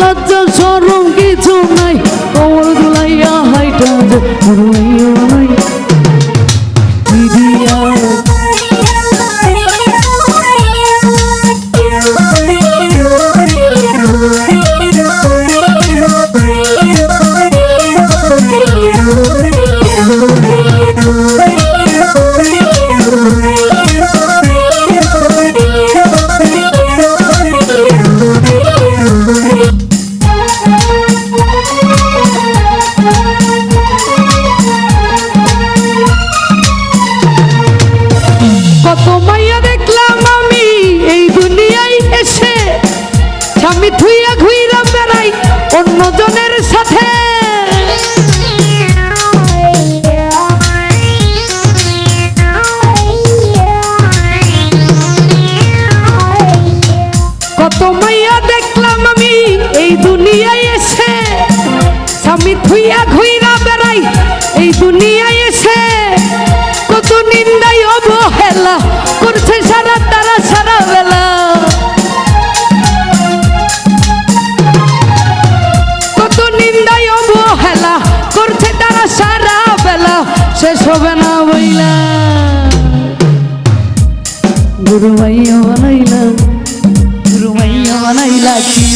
লজ্জা সরম কিছু নাই কোমর দুলাইয়া হাইটা যা থুইয়া ঘুইরা করছে তারা সারা বেলা শেষ হবে না বইলা গুরু মাইয়া বানাইলা গুরু মাইয়া বানাইলা কি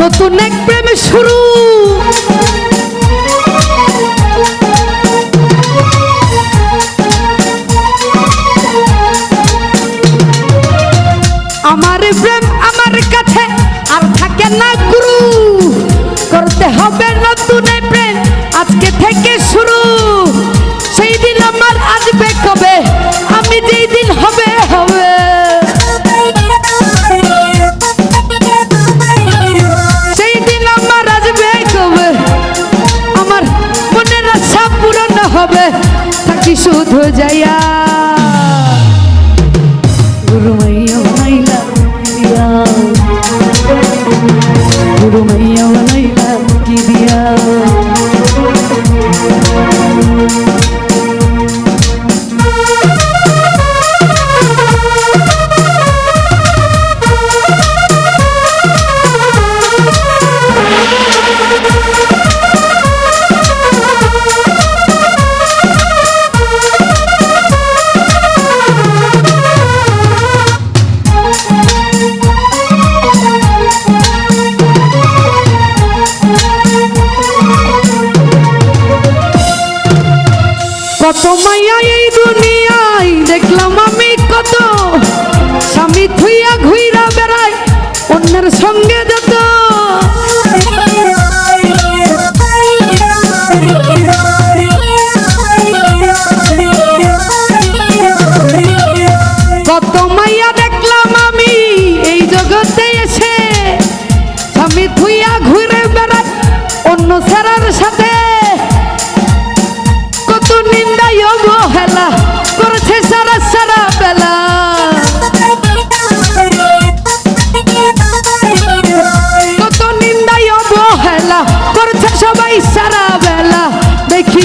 নতুন এক প্রেম শুরু। আমার প্রেম আমার কাছে আর থাকে না গুরু। করতে হবে নতুন প্রেম আজকে থেকে শুরু। সেই দিন আমার আসবে কবে? আমি যেই দিন হবে হবে থাকি শুধু যাইয়া। গুরুমাইয়া মাইলা দিয়া গুরুমাইয়া মাইলা কি দিয়া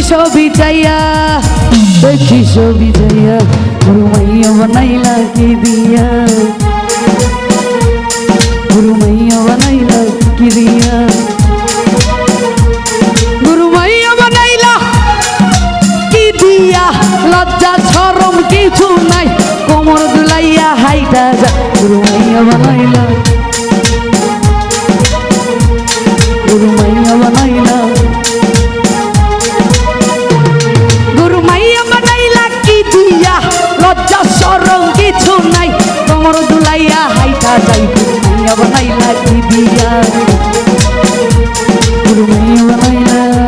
ছবি যাইয়া দেখি ছবি যাইয়া গুরু মাইয়া বানাইলা কি দিয়া? গুরু মাইয়া বানাইলা কি দিয়া? গুরু মাইয়া বানাইলা কি দিয়া? লজ্জা সরম কিছু নাই, কোমর দুলাইয়া হাইটা যা। গুরু মাইয়া বানাইলা Diamond.